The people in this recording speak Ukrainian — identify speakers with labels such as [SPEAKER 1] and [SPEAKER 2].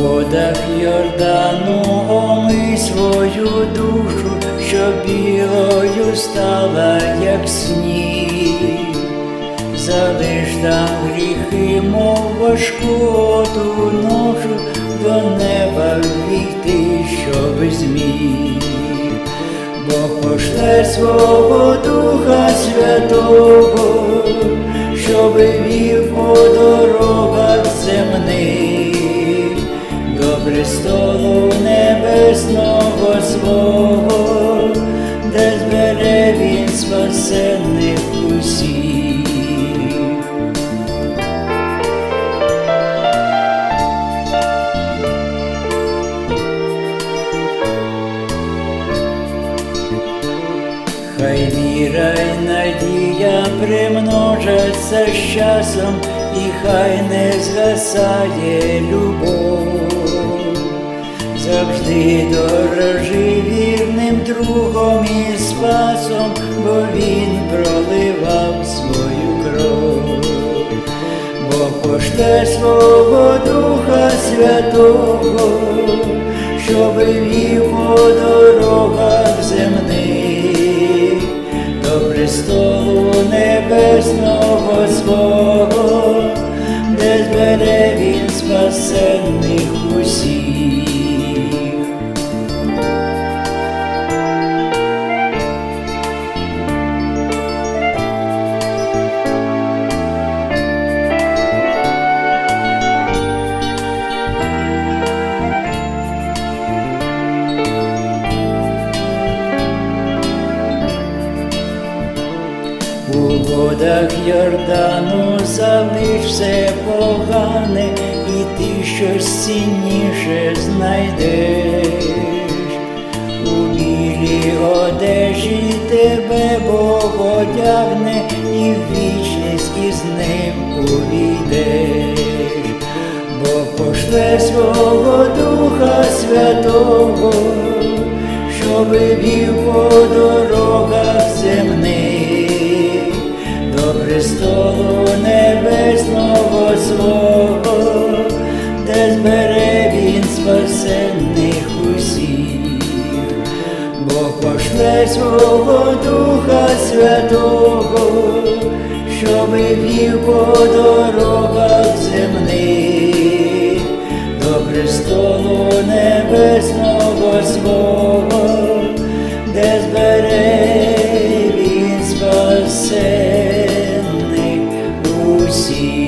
[SPEAKER 1] водах Йордану омий свою душу, що білою стала, як сніг. Залиш там гріхи, мов важкоту ношу, до неба війти, щоб зміг. Бог пошле свого Духа Святого, щоб вів він спасенних усіх. Хай віра й надія примножаться з часом, і хай не згасає любов. Завжди дорожи вірним другом і спасом, бо він проливав свою кров. Бо пошле свого Духа Святого, щоб вів по дорогах земних, до престолу небесного свого, де збере він спасенних усіх. У водах Йордану залиш все погане, і ти щось цінніше знайдеш. У білій одежі тебе Бог одягне, і в вічність із ним увійдеш. Бо пошле свого Духа Святого, щоб вів по дорогах до престолу небесного свого, де збере він спасенних усіх, Бог пошле свого Духа Святого, щоб вів по дорогах see.